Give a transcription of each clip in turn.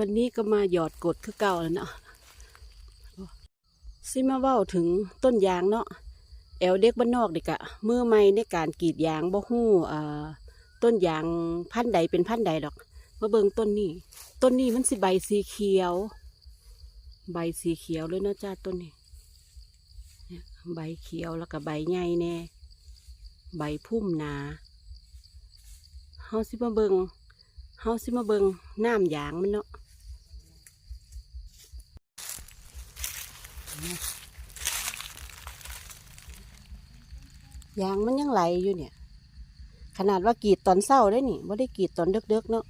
วันนี้ก็มาหยอดกดคือเก่าแล้วเนาะซิมาเว้าถึงต้นยางเนาะแอวเด็กบ้านนอกเด็กอะมือใหม่ในการกรีดยางบ่ฮู้อ่อต้นยางพันใดเป็นพันใดดอกมาเบิ่งต้นนี้ ต้นนี้มันสิใบสีเขียว ใบสีเขียวเลยเนาะจ้าต้นนี่ใบเขียวแล้วก็ใบใหญ่แน่ ใบพุ่มหนาเฮาสิมาเบิ่งเฮาสิมาเบิ่งน้ำยางมันเนาะ ยางมันยังไหลอยู่เนี่ย ขนาดว่ากีดตอนเศร้าได้นี่ว่าได้กีดตอนเดึกๆเนาะ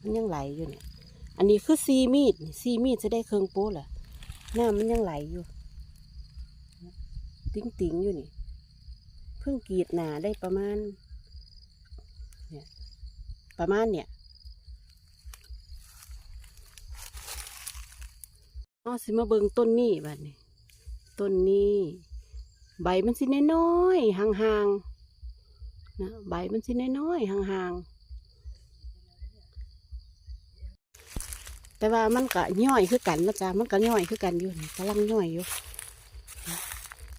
มันยังไหลอยู่เนี่ย อันนี้คือซีมีดซีมีดจะได้เครื่องโป้ล่ะหน้ามันยังไหลอยู่ ติ้งติงอยู่นี่ เพิ่งกีดหนาได้ประมาณ เนี่ย ประมาณเนี่ย อ๋อสิมาเบิงต้นนี้บัดนี้ต้นนี้ ใบมันสิน้อยๆห่างๆนะใบมันสิน้อยๆห่างๆแต่ว่ามันก็ย่อยคือกันนะจ๊ะมันก็ย่อยคือกันอยู่กำลังย่อยอยู่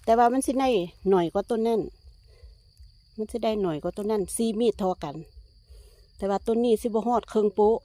แต่ว่ามันสิได้หน่อยกว่าต้นนั่นมันสิได้หน่อยกว่าต้นนั่นซีมีดทอกัน แต่ว่าต้นนี้สิบ่ฮอดเครื่องโป๊ะ